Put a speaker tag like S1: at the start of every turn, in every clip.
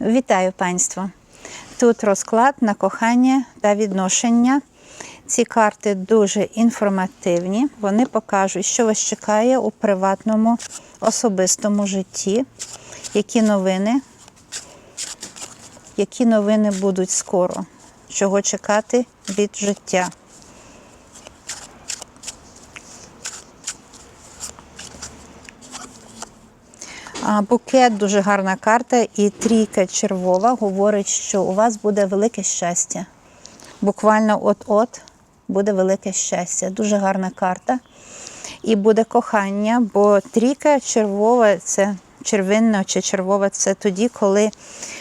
S1: Вітаю панство! Тут розклад на кохання та відношення. Ці карти дуже інформативні. Вони покажуть, що вас чекає у приватному особистому житті, які новини, які новини будуть скоро, чого чекати від життя. Букет дуже гарна карта, і трійка червова говорить, що у вас буде велике щастя. Буквально от-от буде велике щастя. Дуже гарна карта. І буде кохання, бо трійка червова це червинна чи червова це тоді, коли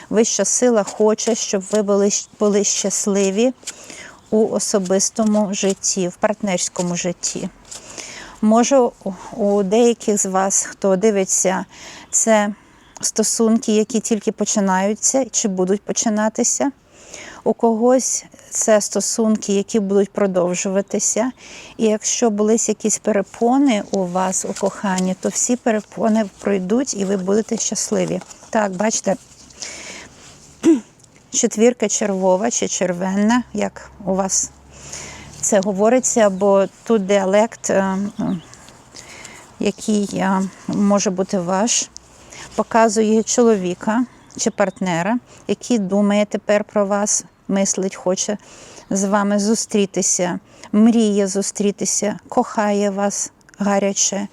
S1: вища сила хоче, щоб ви були, були щасливі у особистому житті, в партнерському житті. Може, у- деяких з вас, хто дивиться, це стосунки, які тільки починаються чи будуть починатися. У когось це стосунки, які будуть продовжуватися. І якщо були якісь перепони у вас у коханні, то всі перепони пройдуть і ви будете щасливі. Так, бачите, четвірка червова чи червенна, як у вас це говориться, бо тут діалект, е, який е, може бути ваш, показує чоловіка чи партнера, який думає тепер про вас, мислить, хоче з вами зустрітися, мріє зустрітися, кохає вас гаряче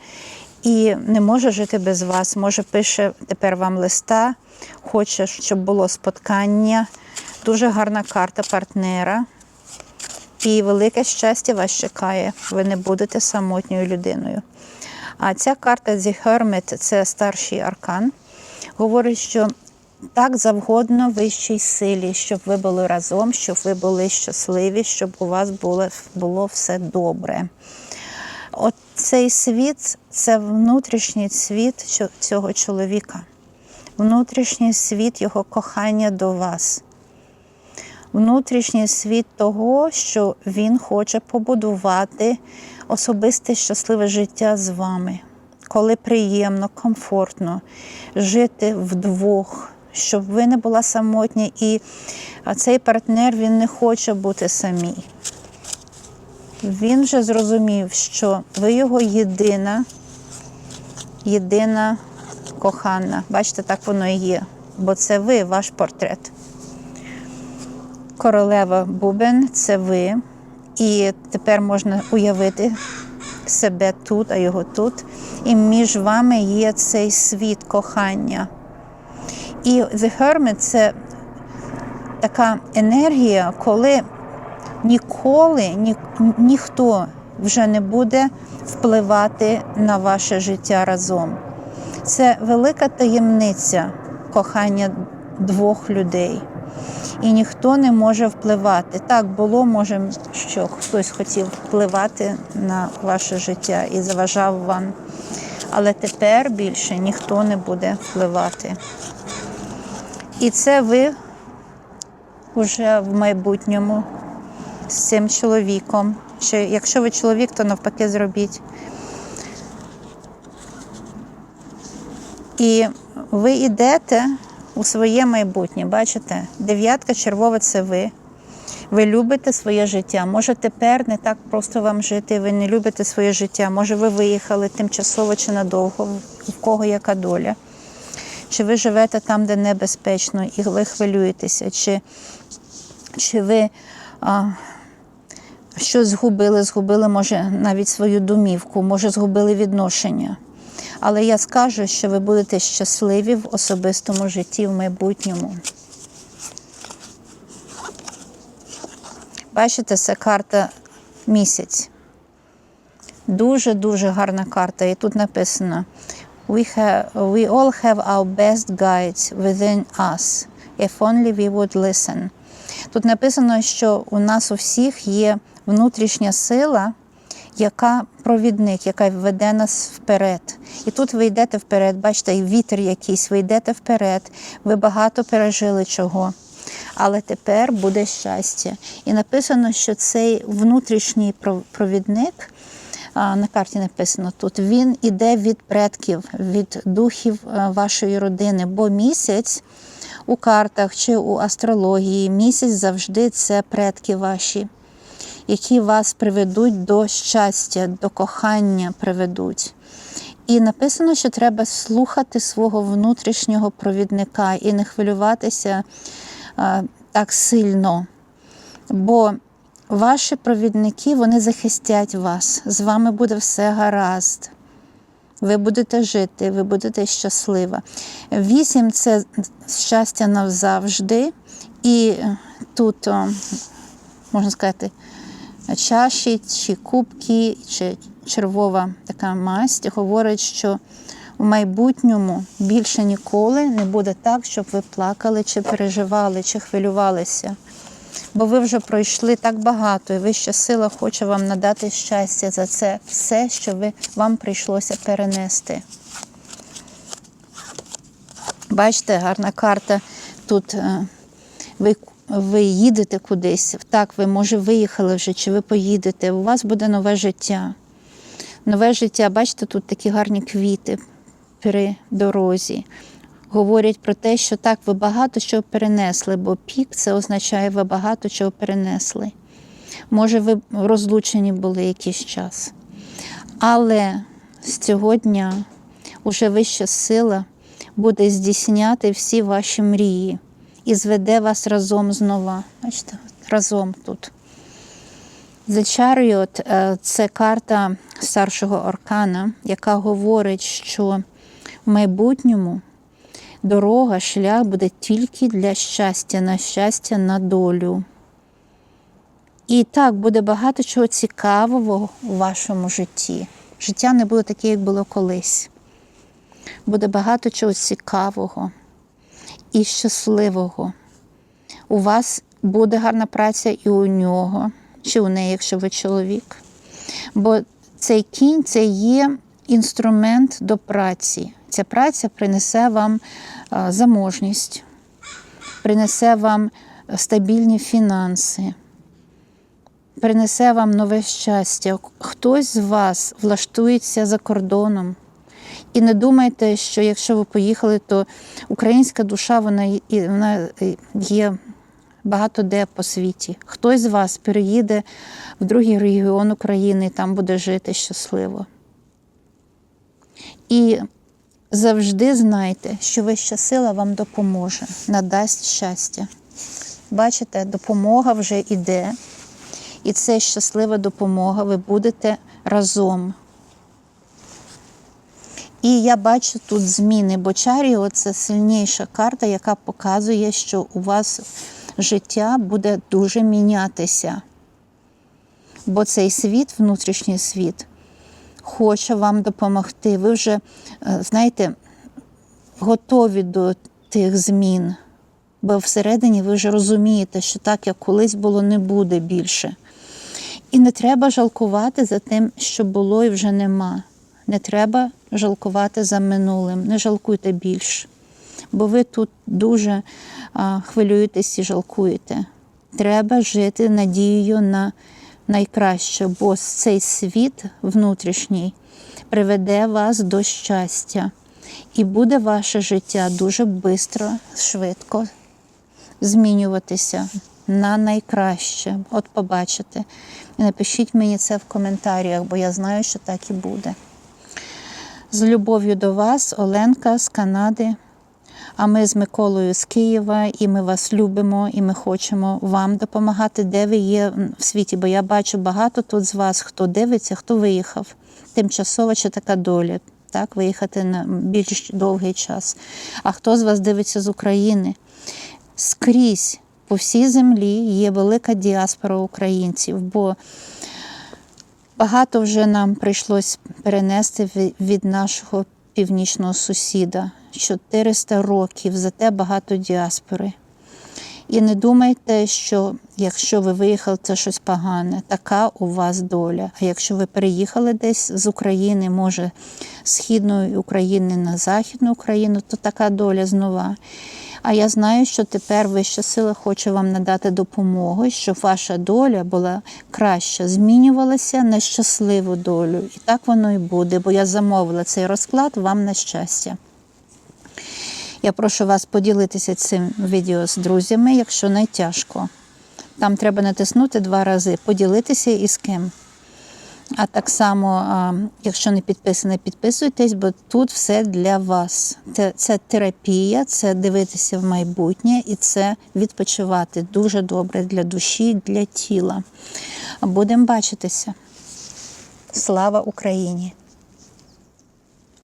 S1: і не може жити без вас. Може, пише тепер вам листа, хоче, щоб було споткання. Дуже гарна карта партнера. І велике щастя вас чекає. Ви не будете самотньою людиною. А ця карта The Hermit – це старший аркан. Говорить, що так завгодно вищій силі, щоб ви були разом, щоб ви були щасливі, щоб у вас було, було все добре. От цей світ це внутрішній світ цього чоловіка, внутрішній світ його кохання до вас внутрішній світ того, що він хоче побудувати особисте щасливе життя з вами, коли приємно, комфортно жити вдвох, щоб ви не була самотні, і цей партнер він не хоче бути самій. Він вже зрозумів, що ви його єдина, єдина кохана. Бачите, так воно і є, бо це ви, ваш портрет. Королева Бубен це ви. І тепер можна уявити себе тут, а його тут. І між вами є цей світ кохання. І The Hermit – це така енергія, коли ніколи ні, ніхто вже не буде впливати на ваше життя разом. Це велика таємниця кохання двох людей. І ніхто не може впливати. Так було, може, що хтось хотів впливати на ваше життя і заважав вам. Але тепер більше ніхто не буде впливати. І це ви вже в майбутньому з цим чоловіком. Чи якщо ви чоловік, то навпаки зробіть. І ви йдете у своє майбутнє. Бачите, дев'ятка червова це ви. Ви любите своє життя. Може, тепер не так просто вам жити, ви не любите своє життя. Може, ви виїхали тимчасово чи надовго, в кого яка доля. Чи ви живете там, де небезпечно, і ви хвилюєтеся, чи, чи ви а, щось згубили, згубили, може, навіть свою домівку, може, згубили відношення. Але я скажу, що ви будете щасливі в особистому житті в майбутньому. Бачите, це карта місяць. Дуже-дуже гарна карта. І тут написано: we, have, we all have our best guides within us, if only we would listen. Тут написано, що у нас у всіх є внутрішня сила, яка провідник, яка веде нас вперед. І тут ви йдете вперед, бачите, вітер якийсь, ви йдете вперед, ви багато пережили чого. Але тепер буде щастя. І написано, що цей внутрішній провідник, на карті написано тут, він іде від предків, від духів е, вашої родини, бо місяць у картах чи у астрології місяць завжди це предки ваші, які вас приведуть до щастя, до кохання приведуть. І написано, що треба слухати свого внутрішнього провідника і не хвилюватися а, так сильно. Бо ваші провідники вони захистять вас. З вами буде все гаразд. Ви будете жити, ви будете щаслива. Вісім це щастя навзавжди. І тут, о, можна сказати, чаші чи кубки, чи червова така масть говорить, що в майбутньому більше ніколи не буде так, щоб ви плакали, чи переживали, чи хвилювалися. Бо ви вже пройшли так багато, і вища сила хоче вам надати щастя за це все, що ви, вам прийшлося перенести. Бачите, гарна карта. Тут е, ви, їдете кудись. Так, ви, може, виїхали вже, чи ви поїдете. У вас буде нове життя. Нове життя, бачите, тут такі гарні квіти при дорозі. Говорять про те, що так, ви багато чого перенесли, бо пік це означає, ви багато чого перенесли. Може, ви розлучені були якийсь час. Але з цього дня уже вища сила буде здійсняти всі ваші мрії і зведе вас разом знова. Бачите, разом тут. The Chariot е, – це карта старшого аркана, яка говорить, що в майбутньому дорога, шлях буде тільки для щастя, на щастя, на долю. І так, буде багато чого цікавого у вашому житті. Життя не буде таке, як було колись. Буде багато чого цікавого і щасливого. У вас буде гарна праця і у нього, чи у неї, якщо ви чоловік. Бо цей кінь це є інструмент до праці. Ця праця принесе вам заможність, принесе вам стабільні фінанси, принесе вам нове щастя. Хтось з вас влаштується за кордоном. І не думайте, що якщо ви поїхали, то українська душа вона, вона є багато де по світі. Хтось з вас переїде в другий регіон України там буде жити щасливо. І завжди знайте, що вища сила вам допоможе, надасть щастя. Бачите, допомога вже йде, і це щаслива допомога, ви будете разом. І я бачу тут зміни, бо Чаріо це сильніша карта, яка показує, що у вас життя буде дуже мінятися. Бо цей світ, внутрішній світ, хоче вам допомогти. Ви вже, е, знаєте, готові до тих змін. Бо всередині ви вже розумієте, що так, як колись було, не буде більше. І не треба жалкувати за тим, що було і вже нема. Не треба жалкувати за минулим, не жалкуйте більше. Бо ви тут дуже хвилюєтесь і жалкуєте. Треба жити надією на найкраще, бо цей світ внутрішній приведе вас до щастя. І буде ваше життя дуже швидко, швидко змінюватися на найкраще. От побачите. І напишіть мені це в коментарях, бо я знаю, що так і буде. З любов'ю до вас, Оленка з Канади. А ми з Миколою з Києва, і ми вас любимо, і ми хочемо вам допомагати, де ви є в світі. Бо я бачу багато тут з вас, хто дивиться, хто виїхав. Тимчасова чи така доля, так, виїхати на більш довгий час. А хто з вас дивиться з України? Скрізь по всій землі є велика діаспора українців, бо багато вже нам прийшлось перенести від нашого північного сусіда. 400 років, зате багато діаспори. І не думайте, що якщо ви виїхали, це щось погане. Така у вас доля. А якщо ви переїхали десь з України, може, з східної України на Західну Україну, то така доля знова. А я знаю, що тепер Вища сила хоче вам надати допомогу, щоб ваша доля була краща, змінювалася на щасливу долю. І так воно і буде, бо я замовила цей розклад вам на щастя. Я прошу вас поділитися цим відео з друзями, якщо не тяжко. Там треба натиснути два рази, поділитися і з ким. А так само, якщо не підписане, підписуйтесь, бо тут все для вас. Це, це терапія, це дивитися в майбутнє і це відпочивати дуже добре для душі, для тіла. Будемо бачитися. Слава Україні!